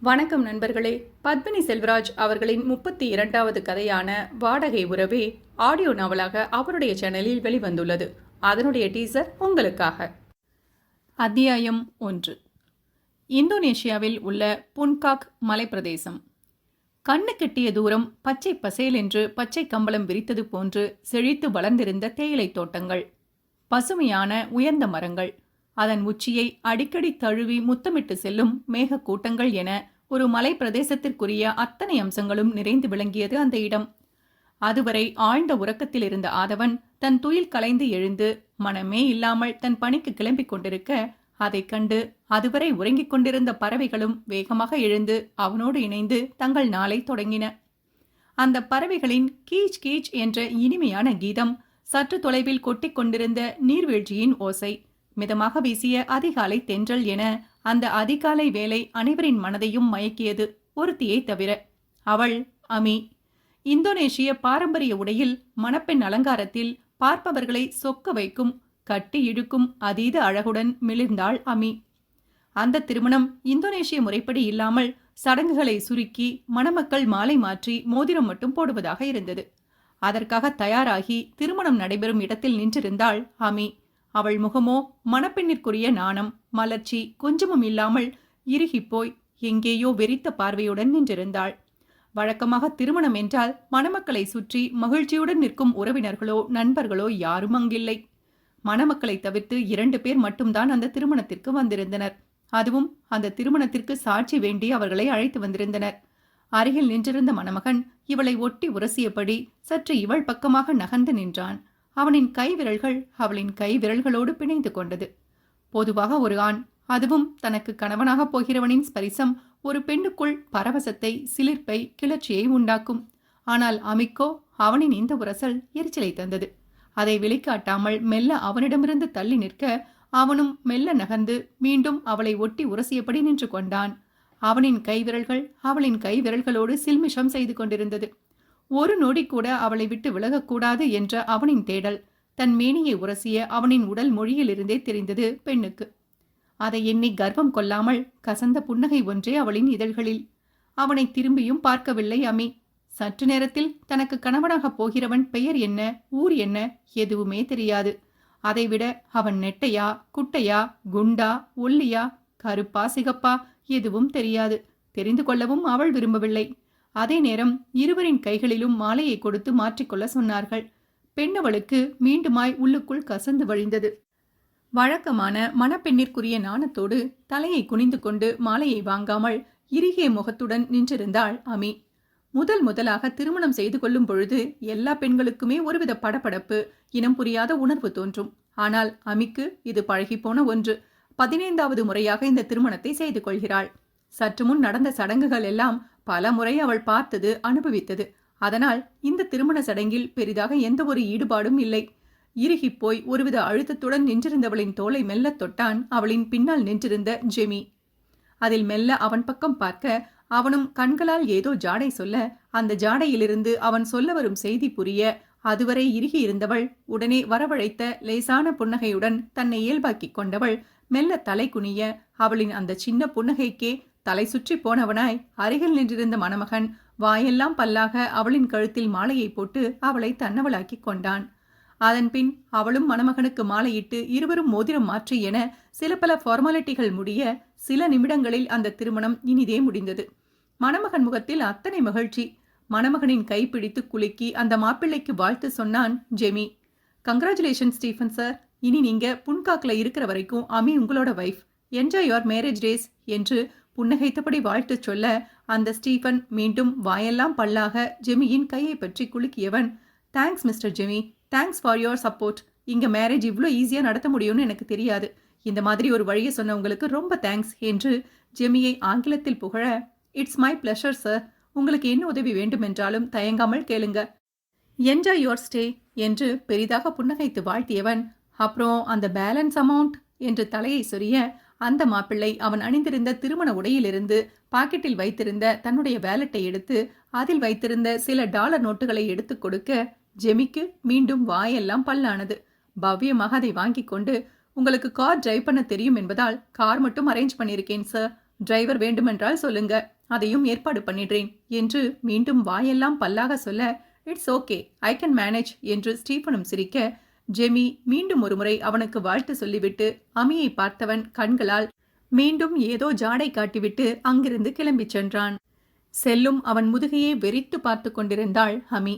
வணக்கம் நண்பர்களே. பத்மினி செல்வராஜ் அவர்களின் முப்பத்தி இரண்டாவது கதையான வாடகை உறவே ஆடியோ நாவலாக அவருடைய சேனலில் வெளிவந்துள்ளது. அதனுடைய டீசர் உங்களுக்காக. அத்தியாயம் ஒன்று. இந்தோனேஷியாவில் உள்ள புன்காக் மலைப்பிரதேசம். கண்ணு கெட்டிய தூரம் பச்சை பசேல் என்று பச்சை கம்பளம் விரித்தது போன்று செழித்து வளர்ந்திருந்த தேயிலைத் தோட்டங்கள். பசுமையான உயர்ந்த மரங்கள். அதன் உச்சியை அடிக்கடி தழுவி முத்தமிட்டு செல்லும் மேகக்கூட்டங்கள் என ஒரு மலை பிரதேசத்திற்குரிய அத்தனை அம்சங்களும் நிறைந்து விளங்கியது அந்த இடம். அதுவரை ஆழ்ந்த உறக்கத்தில் இருந்த ஆதவன் தன் துயில் கலைந்து எழுந்து மனமே இல்லாமல் தன் பணிக்கு கிளம்பிக் கொண்டிருக்க அதைக் கண்டு அதுவரை உறங்கிக் கொண்டிருந்த பறவைகளும் வேகமாக எழுந்து அவனோடு இணைந்து தங்கள் நாளை தொடங்கின. அந்த பறவைகளின் கீச் கீச் என்ற இனிமையான கீதம் சற்று தொலைவில் கொட்டிக் கொண்டிருந்த நீர்வீழ்ச்சியின் ஓசை. மிதமாக வீசிய அதிகாலை தென்றல் என அந்த அதிகாலை வேலை அனைவரின் மனதையும் மயக்கியது ஒருத்தியை தவிர. அவள் அமி இந்தோனேஷிய பாரம்பரிய உடையில் மணப்பெண் அலங்காரத்தில் பார்ப்பவர்களை சொக்க வைக்கும் கட்டி இழுக்கும் அதீத அழகுடன் மிளிர்ந்தாள் அமி. அந்த திருமணம் இந்தோனேஷிய முறைப்படி இல்லாமல் சடங்குகளை சுருக்கி மணமக்கள் மாலை மாற்றி மோதிரம் மட்டும் போடுவதாக இருந்தது. அதற்காக தயாராகி திருமணம் நடைபெறும் இடத்தில் நின்றிருந்தாள் அமி. அவள் முகமோ மணப்பெண்ணிற்குரிய நாணம் மலர்ச்சி கொஞ்சமும் இல்லாமல் இறுகிப்போய் எங்கேயோ வெறித்த பார்வையுடன் நின்றிருந்தாள். வழக்கமாக திருமணம் என்றால் மணமக்களை சுற்றி மகிழ்ச்சியுடன் நிற்கும் உறவினர்களோ நண்பர்களோ யாரும் அங்கில்லை. மணமக்களை தவிர்த்து இரண்டு பேர் மட்டும்தான் அந்த திருமணத்திற்கு வந்திருந்தனர். அதுவும் அந்த திருமணத்திற்கு சாட்சி வேண்டி அவர்களை அழைத்து வந்திருந்தனர். அருகில் நின்றிருந்த மணமகன் இவளை ஒட்டி உரசியபடி சற்று இவள் பக்கமாக நகர்ந்து நின்றான். அவனின் கை விரல்கள் அவளின் கைவிரல்களோடு பிணைந்து கொண்டது. பொதுவாக ஒரு ஆண் அதுவும் தனக்கு கணவனாகப் போகிறவனின் ஸ்பரிசம் ஒரு பெண்ணுக்குள் பரவசத்தை சிலிர்ப்பை கிளர்ச்சியை உண்டாக்கும். ஆனால் அமிக்கோ அவனின் இந்த உரசல் எரிச்சலை தந்தது. அதை வெளிக்காட்டாமல் மெல்ல அவனிடமிருந்து தள்ளி நிற்க அவனும் மெல்ல நகர்ந்து மீண்டும் அவளை ஒட்டி உரசியபடி நின்று கொண்டான். அவனின் கைவிரல்கள் அவளின் கைவிரல்களோடு சில்மிஷம் செய்து கொண்டிருந்தது. ஒரு நொடி கூட அவளை விட்டு விலகக்கூடாது என்ற அவனின் தேடல். தன் மேனியை உரசிய அவனின் உடல் மொழியிலிருந்தே தெரிந்தது பெண்ணுக்கு. அதை எண்ணி கர்வம் கொள்ளாமல் கசந்த புன்னகை ஒன்றே அவளின் இதழ்களில். அவனை திரும்பியும் பார்க்கவில்லை அமி சற்று நேரத்தில் தனக்கு கணவனாக போகிறவன் பெயர் என்ன ஊர் என்ன எதுவுமே தெரியாது. அதைவிட அவன் நெட்டையா குட்டையா குண்டா ஒல்லியா கருப்பா சிகப்பா எதுவும் தெரியாது. தெரிந்து கொள்ளவும் அவள் விரும்பவில்லை. அதே நேரம் இருவரின் கைகளிலும் மாலையை கொடுத்து மாற்றிக்கொள்ள சொன்னார்கள். பெண்ணவளுக்கு மீண்டுமாய் உள்ளுக்குள் கசந்து வழிந்தது. வழக்கமான மணப்பெண்ணிற்குரிய நாணத்தோடு தலையை குனிந்து கொண்டு மாலையை வாங்காமல் இறுகிய முகத்துடன் நின்றிருந்தாள் அமி. முதல் முதலாக திருமணம் செய்து கொள்ளும் பொழுது எல்லா பெண்களுக்குமே ஒருவித படபடப்பு இனம் புரியாத உணர்வு தோன்றும். ஆனால் அமிக்கு இது பழகிப்போன ஒன்று. பதினைந்தாவது முறையாக இந்த திருமணத்தை செய்து கொள்கிறாள். சற்று முன் நடந்த சடங்குகள் எல்லாம் பல முறை அவள் பார்த்தது அனுபவித்தது. அதனால் இந்த திருமண சடங்கில் பெரிதாக எந்த ஒரு ஈடுபாடும் இல்லை. இறுகிப் போய் ஒருவித அழுத்தத்துடன் நின்றிருந்தவளின் தோலை மெல்லத் தொட்டான் அவளின் பின்னால் நின்றிருந்த ஜெமி. அதில் மெல்ல அவன் பக்கம் பார்க்க அவனும் கண்களால் ஏதோ ஜாடை சொல்ல அந்த ஜாடையிலிருந்து அவன் சொல்ல வரும் செய்தி புரிய அதுவரை இறுகி இருந்தவள் உடனே வரவழைத்த லேசான புன்னகையுடன் தன்னை இயல்பாக்கிக் கொண்டவள் மெல்ல தலை குனிய அவளின் அந்த சின்ன புன்னகைக்கே தலை சுற்றி போனவனாய் அருகில் நின்றிருந்த மணமகன் வாயெல்லாம் பல்லாக அவளின் கழுத்தில் மாலையை போட்டு அவளை தன்னவளாக்கிக் கொண்டான். அதன்பின் அவளும் மணமகனுக்கு மாலையிட்டு இருவரும் மோதிரம் மாற்றி என சில பல ஃபார்மாலிட்டிகள் முடிய சில நிமிடங்களில் அந்த திருமணம் இனிதே முடிந்தது. மணமகன் முகத்தில் அத்தனை மகிழ்ச்சி. மணமகனின் கைப்பிடித்து குலுக்கி அந்த மாப்பிள்ளைக்கு வாழ்த்து சொன்னான் ஜெமி. கங்க்ராச்சுலேஷன் ஸ்டீஃபன் சார் இனி நீங்க புன்காக்கில் இருக்கிற வரைக்கும் அமி உங்களோட wife enjoy your marriage days என்று புன்னகைத்தபடி வாழ்த்து சொல்ல அந்த ஸ்டீஃபன் மீண்டும் வாயெல்லாம் பல்லாக ஜெமியின் கையை பற்றி குலுக்கியவன். Thanks mister Jemi thanks for your support இங்க மேரேஜ் இவ்வளோ ஈஸியாக நடத்த முடியும்னு எனக்கு தெரியாது. இந்த மாதிரி ஒரு வழியை சொன்னவங்களுக்கு ரொம்ப தேங்க்ஸ் என்று ஜெமியை ஆங்கிலத்தில் புகழ இட்ஸ் மை பிளஷர் சார் உங்களுக்கு என்ன உதவி வேண்டுமென்றாலும் தயங்காமல் கேளுங்க. என்ஜாய் யுவர் ஸ்டே என்று பெரிதாக புன்னகைத்து வாழ்த்தியவன். அப்புறம் அந்த பேலன்ஸ் அமௌண்ட் என்று தலையை சொரிய அந்த மாப்பிள்ளை அவன் அணிந்திருந்த திருமண உடையிலிருந்து பாக்கெட்டில் வைத்திருந்த தன்னுடைய வேலட்டை எடுத்து அதில் வைத்திருந்த சில டாலர் நோட்டுகளை எடுத்து கொடுக்க ஜெமிக்கு மீண்டும் வாயெல்லாம் பல்லானது. பவ்யமாக அதை வாங்கி கொண்டு உங்களுக்கு கார் டிரைவ் பண்ண தெரியும் என்பதால் கார் மட்டும் அரேஞ்ச் பண்ணியிருக்கேன் சார் டிரைவர் வேண்டுமென்றால் சொல்லுங்க. அதையும் ஏற்பாடு பண்ணிடுறேன் என்று மீண்டும் வாயெல்லாம் பல்லாக சொல்ல it's okay I can manage என்று ஸ்டீஃபனும் சிரிக்க ஜெமி மீண்டும் ஒருமுறை அவனுக்கு வாழ்த்து சொல்லிவிட்டு அமியை பார்த்தவன் கண்களால் மீண்டும் ஏதோ ஜாடை காட்டிவிட்டு அங்கிருந்து கிளம்பிச் சென்றான். செல்லும் அவன் முதுகையே வெறித்து பார்த்து கொண்டிருந்தாள் அமி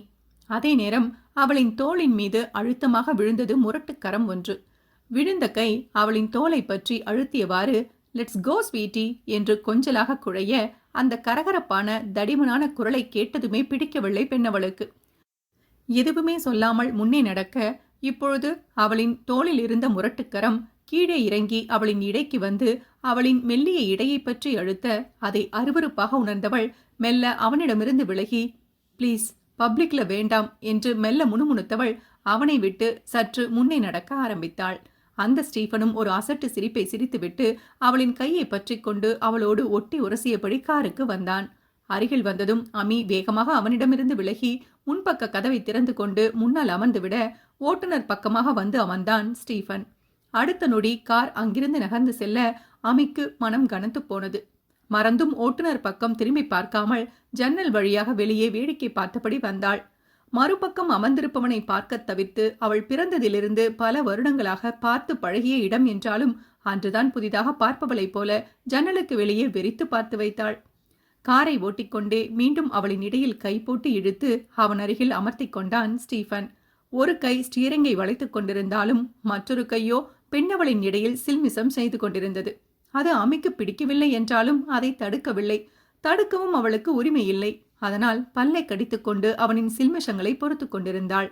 அதே நேரம் அவளின் தோளின் மீது அழுத்தமாக விழுந்தது முரட்டுக்கரம் ஒன்று. விழுந்த கை அவளின் தோலை பற்றி அழுத்தியவாறு லெட்ஸ் கோ ஸ்வீட்டி என்று கொஞ்சலாக குழைய அந்த கரகரப்பான தடிமனான குரலை கேட்டதுமே பிடிக்கவில்லை பெண்ணவளுக்கு. எதுவுமே சொல்லாமல் முன்னே நடக்க இப்பொழுது அவளின் தோளில் இருந்த முரட்டுக்கரம் கீழே இறங்கி அவளின் இடைக்கு வந்து அவளின் மெல்லிய இடையை பற்றி அழுத்த அதை அருவருப்பாக உணர்ந்தவள் மெல்ல அவனிடமிருந்து விலகி ப்ளீஸ் பப்ளிக்ல வேண்டாம் என்று மெல்ல முணுமுணுத்தவள் அவனை விட்டு சற்று முன்னே நடக்க ஆரம்பித்தாள். அந்த ஸ்டீஃபனும் ஒரு அசட்டு சிரிப்பை சிரித்துவிட்டு அவளின் கையை பற்றி கொண்டு அவளோடு ஒட்டி உரசியபடி காருக்கு வந்தான். அருகில் வந்ததும் அமி வேகமாக அவனிடமிருந்து விலகி முன்பக்க கதவை திறந்து கொண்டு முன்னால் அமர்ந்துவிட ஓட்டுநர் பக்கமாக வந்து அமர்ந்தான் ஸ்டீஃபன். அடுத்த நொடி கார் அங்கிருந்து நகர்ந்து செல்ல அமிக்கு மனம் கனத்து போனது. மறந்தும் ஓட்டுநர் பக்கம் திரும்பி பார்க்காமல் ஜன்னல் வழியாக வெளியே வேடிக்கை பார்த்தபடி வந்தாள். மறுபக்கம் அமர்ந்திருப்பவனை பார்க்கத் தவிர்த்து அவள் பிறந்ததிலிருந்து பல வருடங்களாக பார்த்து பழகிய இடம் என்றாலும் அன்றுதான் புதிதாக பார்ப்பவளைப் போல ஜன்னலுக்கு வெளியே வெறித்து பார்த்து வைத்தாள். காரை ஓட்டிக்கொண்டே மீண்டும் அவளின் இடையில் கை போட்டு இழுத்து அவன் அருகில் அமர்த்தி கொண்டான் ஸ்டீஃபன். ஒரு கை ஸ்டீரிங்கை வளைத்துக் கொண்டிருந்தாலும் மற்றொரு கையோ பெண்ணவளின் இடையில் சில்மிசம் செய்து கொண்டிருந்தது. அது அமிக்கு பிடிக்கவில்லை என்றாலும் அதை தடுக்கவில்லை. தடுக்கவும் அவளுக்கு உரிமை இல்லை அதனால் பல்லை கடித்துக்கொண்டு அவனின் சில்மிஷங்களை பொறுத்து கொண்டிருந்தாள்.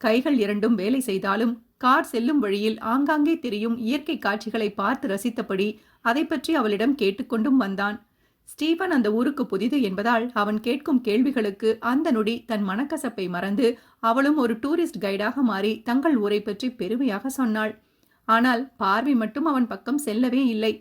கைகள் இரண்டும் வேலை செய்தாலும் கார் செல்லும் வழியில் ஆங்காங்கே தெரியும் இயற்கை காட்சிகளை பார்த்து ரசித்தபடி அதை பற்றி அவளிடம் கேட்டுக்கொண்டும் வந்தான். ஸ்டீபன் அந்த ஊருக்கு புதிது என்பதால் அவன் கேட்கும் கேள்விகளுக்கு அந்த நொடி தன் மனக்கசப்பை மறந்து அவளும் ஒரு டூரிஸ்ட் கைடாக மாறி தங்கள் ஊரை பற்றி பெருமையாக சொன்னாள். ஆனால் பார்வை மட்டும் அவன் பக்கம் செல்லவே இல்லை.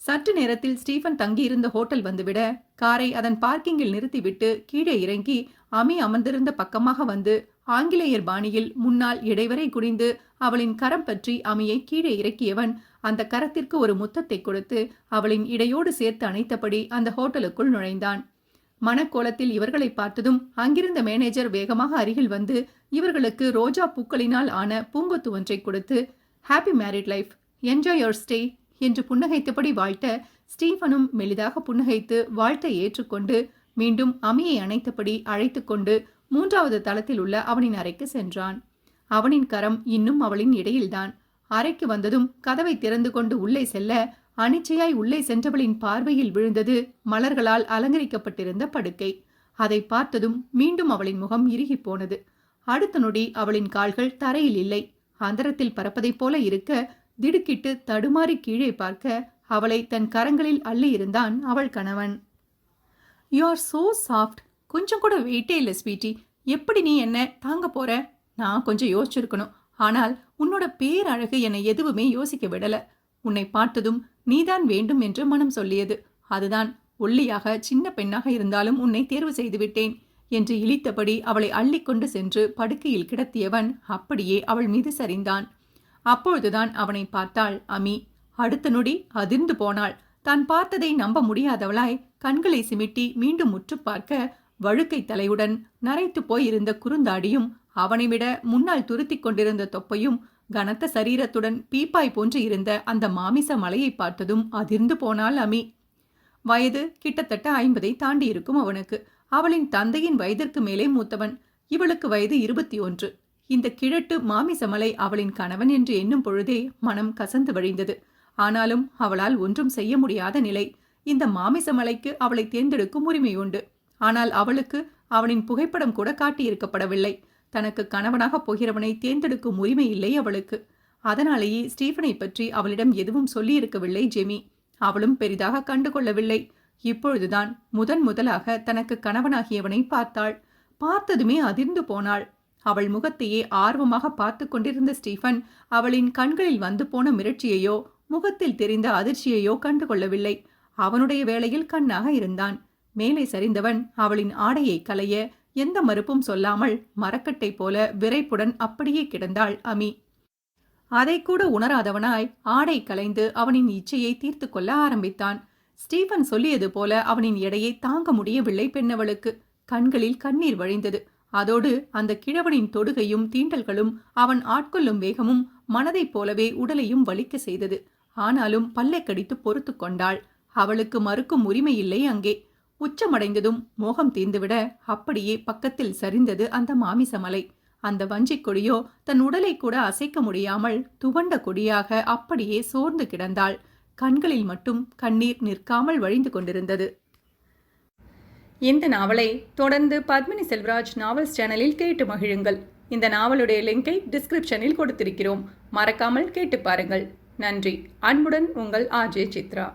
சற்று நேரத்தில் ஸ்டீஃபன் தங்கியிருந்த ஹோட்டல் வந்துவிட காரை அதன் பார்க்கிங்கில் நிறுத்திவிட்டு கீழே இறங்கி அமி அமர்ந்திருந்த பக்கமாக வந்து ஆங்கிலேயர் பாணியில் முன்னால் இடைவரை குனிந்து அவளின் கரம் பற்றி அமியை கீழே இறக்கியவன் அந்த கரத்திற்கு ஒரு முத்தத்தை கொடுத்து அவளின் இடையோடு சேர்த்து அணைத்தபடி அந்த ஹோட்டலுக்குள் நுழைந்தான். மனக்கோலத்தில் இவர்களை பார்த்ததும் அங்கிருந்த மேனேஜர் வேகமாக அருகில் வந்து இவர்களுக்கு ரோஜா பூக்களினால் ஆன பூங்கொத்து ஒன்றை கொடுத்து happy married life enjoy your stay என்று புன்னகைத்தபடி வாழ்த்த ஸ்டீஃபனும் மெலிதாக புன்னகைத்து வாழ்த்தை ஏற்றுக்கொண்டு மீண்டும் அமியை அணைத்தபடி அழைத்து கொண்டு மூன்றாவது தளத்தில் உள்ள அவனின் அறைக்கு சென்றான். அவனின் கரம் இன்னும் அவளின் இடையில்தான். அறைக்கு வந்ததும் கதவை திறந்து கொண்டு உள்ளே செல்ல அனிச்சையாய் உள்ளே சென்றவளின் பார்வையில் விழுந்தது மலர்களால் அலங்கரிக்கப்பட்டிருந்த படுக்கை. அதை பார்த்ததும் மீண்டும் அவளின் முகம் இறுகி போனது. அடுத்த நொடி அவளின் கால்கள் தரையில் இல்லை. அந்தரத்தில் பறப்பதைப் போல இருக்க திடுக்கிட்டு தடுமாறி கீழே பார்க்க அவளை தன் கரங்களில் அள்ளி இருந்தான் அவள் கணவன். யூ ஆர் சோ சாஃப்ட் கொஞ்சம் கூட வெயிட்டே இல்லை ஸ்வீட்டி. எப்படி நீ என்ன தாங்க போற? நான் கொஞ்சம் யோசிச்சிருக்கணும். ஆனால் உன்னோட பேரழகு என்னை எதுவுமே யோசிக்க விடல. உன்னை பார்த்ததும் நீதான் வேண்டும் என்று மனம் சொல்லியது. அதுதான் ஒல்லியாக சின்ன பெண்ணாக இருந்தாலும் உன்னை தேர்வு செய்து விட்டேன் என்று இழித்தபடி அவளை அள்ளிக்கொண்டு சென்று படுக்கையில் கிடத்தியவன் அப்படியே அவள் மீது சரிந்தான். அப்பொழுதுதான் அவனை பார்த்தாள் அமி. அடுத்த நொடி அதிர்ந்து போனாள். தான் பார்த்ததை நம்ப முடியாதவளாய் கண்களை சிமிட்டி மீண்டும் முற்று பார்க்க வழுக்கை தலையுடன் நரைத்து போயிருந்த குறுந்தாடியும் அவனை விட முன்னால் துருத்திக் கொண்டிருந்த தொப்பையும் கனத்த சரீரத்துடன் பீப்பாய் போன்று இருந்த அந்த மாமிச மலையை பார்த்ததும் அதிர்ந்து போனாள் அமி. வயது கிட்டத்தட்ட ஐம்பதை தாண்டி இருக்கும் அவனுக்கு. அவளின் தந்தையின் வயதிற்கு மேலே மூத்தவன். இவளுக்கு வயது இருபத்தி ஒன்று இந்த கிழட்டு மாமிசமலை அவளின் கணவன் என்று எண்ணும் பொழுதே மனம் கசந்து வழிந்தது. ஆனாலும் அவளால் ஒன்றும் செய்ய முடியாத நிலை. இந்த மாமிசமலைக்கு அவளை தேர்ந்தெடுக்கும் உரிமை உண்டு. ஆனால் அவளுக்கு அவனின் புகைப்படம் கூட காட்டியிருக்கப்படவில்லை. தனக்கு கணவனாக போகிறவனை தேர்ந்தெடுக்கும் உரிமை இல்லை அவளுக்கு. அதனாலேயே ஸ்டீஃபனை பற்றி அவளிடம் எதுவும் சொல்லியிருக்கவில்லை ஜெமி. அவளும் பெரிதாக கண்டுகொள்ளவில்லை இப்பொழுதுதான் முதன் முதலாக தனக்கு கணவனாகியவனை பார்த்தாள். பார்த்ததுமே அதிர்ந்து போனாள். அவள் முகத்தையே ஆர்வமாக பார்த்து கொண்டிருந்த ஸ்டீஃபன் அவளின் கண்களில் வந்து போன மிரட்சியையோ முகத்தில் தெரிந்த அதிர்ச்சியையோ கண்டுகொள்ளவில்லை அவனுடைய வேளையில் கண்ணாக இருந்தான். மேலே சரிந்தவன் அவளின் ஆடையை களைய எந்த மறுப்பும் சொல்லாமல் மரக்கட்டை போல விரைப்புடன் அப்படியே கிடந்தாள் அமி. அதை கூட உணராதவனாய் ஆடை கலைந்து அவனின் இச்சையை தீர்த்து கொள்ள ஆரம்பித்தான். ஸ்டீஃபன் சொல்லியது போல அவனின் எடையை தாங்க முடியவில்லை பெண்ணவளுக்கு. கண்களில் கண்ணீர் வழிந்தது. அதோடு அந்த கிழவனின் தொடுகையும் தீண்டல்களும் அவன் ஆட்கொள்ளும் வேகமும் மனதைப் போலவே உடலையும் வலிக்க செய்தது. ஆனாலும் பல்லை கடித்து பொறுத்து கொண்டாள். அவளுக்கு மறுக்கும் உரிமை இல்லை அங்கே. உச்சமடைந்ததும் மோகம் தீர்ந்துவிட அப்படியே பக்கத்தில் சரிந்தது அந்த மாமிசமலை. அந்த வஞ்சிக் கொடியோ தன் உடலை கூட அசைக்க முடியாமல் துவண்ட கொடியாக அப்படியே சோர்ந்து கிடந்தாள். கண்களில் மட்டும் கண்ணீர் நிற்காமல் வழிந்து கொண்டிருந்தது. இந்த நாவலை தொடர்ந்து பத்மினி செல்வராஜ் நாவல்ஸ் சேனலில் கேட்டு மகிழுங்கள். இந்த நாவலுடைய லிங்கை டிஸ்கிரிப்ஷனில் கொடுத்திருக்கிறோம். மறக்காமல் கேட்டு பாருங்கள். நன்றி. அன்புடன் உங்கள் ஆர்ஜே சித்ரா.